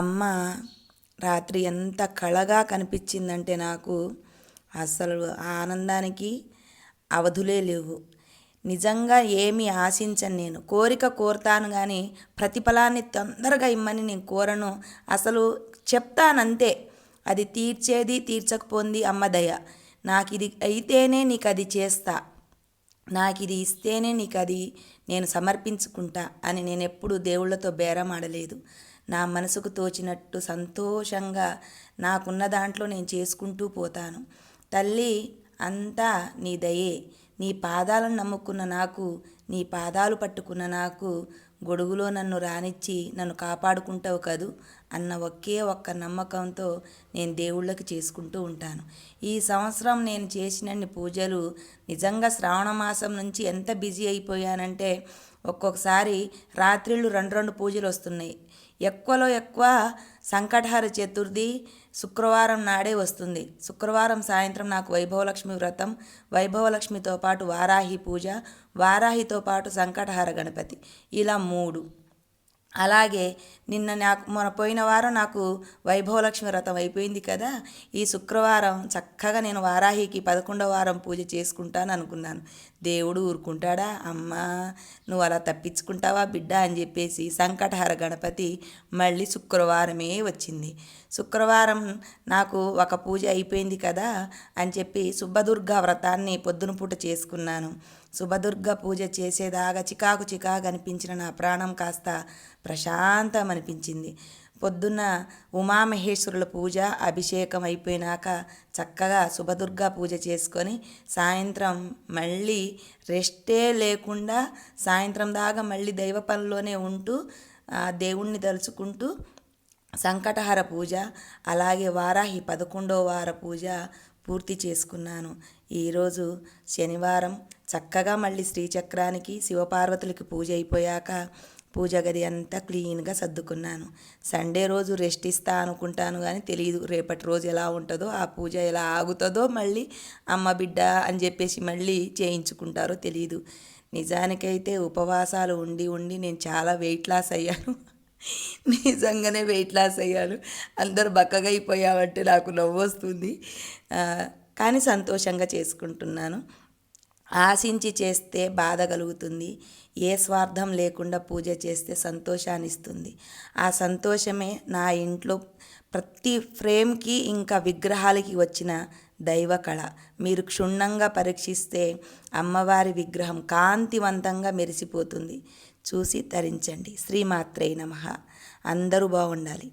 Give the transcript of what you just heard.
అమ్మ రాత్రి ఎంత కళగా కనిపించిందంటే నాకు అసలు ఆ ఆనందానికి అవధులే లేవు. నిజంగా ఏమి ఆశించను నేను. కోరిక కోరుతాను కానీ ప్రతిఫలాన్ని తొందరగా ఇమ్మని నేను కోరను. అసలు చెప్తానంతే. అది తీర్చేది తీర్చకపోంది అమ్మ దయ. నాకు ఇది అయితేనే నీకు అది చేస్తా. నాకు ఇది ఇస్తేనే నీకు అది నేను సమర్పించుకుంటా అని నేను ఎప్పుడు దేవుళ్ళతో బేరం ఆడలేదు నా మనసుకు తోచినట్టు సంతోషంగా నాకున్న దాంట్లో నేను చేసుకుంటూ పోతాను. తల్లి అంతా నీ దయే. నీ పాదాలను నమ్ముకున్న నాకు నీ పాదాలు పట్టుకున్న నాకు గొడుగులో నన్ను రానిచ్చి నన్ను కాపాడుకుంటావు కదూ అన్న ఒకే ఒక్క నమ్మకంతో నేను దేవుళ్ళకి చేసుకుంటూ ఉంటాను. ఈ సంవత్సరం నేను చేసినన్ని పూజలు నిజంగా శ్రావణ మాసం నుంచి ఎంత బిజీ అయిపోయానంటే ఒక్కొక్కసారి రాత్రిళ్ళు రెండు రెండు పూజలు వస్తున్నాయి. ఎక్కువలో ఎక్కువ సంకటహార చతుర్థి శుక్రవారం నాడే వస్తుంది. శుక్రవారం సాయంత్రం నాకు వైభవలక్ష్మి వ్రతం వైభవలక్ష్మితో పాటు వారాహి పూజ వారాహితో పాటు సంకటహార గణపతి. ఇలా మూడు. అలాగే నిన్న నాకు మొన్న పోయిన వారం నాకు వైభవలక్ష్మి వ్రతం అయిపోయింది కదా. ఈ శుక్రవారం చక్కగా నేను వారాహికి పదకొండవ వారం పూజ చేసుకుంటాను అనుకున్నాను. దేవుడు ఊరుకుంటాడా? అమ్మా నువ్వు అలా తప్పించుకుంటావా బిడ్డ? అని చెప్పేసి సంకటహర గణపతి మళ్ళీ శుక్రవారమే వచ్చింది. శుక్రవారం నాకు ఒక పూజ అయిపోయింది కదా అని చెప్పి సుబ్బదుర్గా వ్రతాన్ని పొద్దున పూట చేసుకున్నాను. శుభదుర్గ పూజ చేసేదాగా చికాకు చికాకు అనిపించిన నా ప్రాణం కాస్త ప్రశాంతం అనిపించింది పొద్దున్న ఉమామహేశ్వరుల పూజ అభిషేకం అయిపోయినాక చక్కగా శుభదుర్గా పూజ చేసుకొని సాయంత్రం మళ్ళీ రెస్టే లేకుండా సాయంత్రం దాకా మళ్ళీ దైవ పనిలోనే ఉంటూ దేవుణ్ణి తలుచుకుంటూ సంకటహర పూజ అలాగే వారాహి పదకొండో వార పూజ పూర్తి చేసుకున్నాను. ఈరోజు శనివారం చక్కగా మళ్ళీ శ్రీచక్రానికి శివపార్వతులకి పూజ అయిపోయాక పూజ గది అంతా క్లీన్గా సర్దుకున్నాను. సండే రోజు రెస్ట్ ఇస్తా అనుకుంటాను కానీ తెలియదు రేపటి రోజు ఎలా ఉంటుందో ఆ పూజ ఎలా ఆగుతుందో మళ్ళీ అమ్మ బిడ్డ అని చెప్పేసి మళ్ళీ చేయించుకుంటారో తెలియదు నిజానికైతే ఉపవాసాలు ఉండి ఉండి నేను చాలా వెయిట్ లాస్ అయ్యాను. నిజంగానే వెయిట్ లాస్ అయ్యాను అందరూ బక్కగా అయిపోయావంటే నాకు నవ్వు వస్తుంది. కానీ సంతోషంగా చేసుకుంటున్నాను. ఆశించి చేస్తే బాధ కలుగుతుంది. ఏ స్వార్థం లేకుండా పూజ చేస్తే సంతోషాన్ని ఇస్తుంది. ఆ సంతోషమే నా ఇంట్లో ప్రతి ఫ్రేమ్కి ఇంకా విగ్రహాలకి వచ్చిన దైవ కళ మీరు క్షుణ్ణంగా పరీక్షిస్తే అమ్మవారి విగ్రహం కాంతివంతంగా మెరిసిపోతుంది. చూసి తరించండి. శ్రీమాత్రే నమ. అందరూ బాగుండాలి.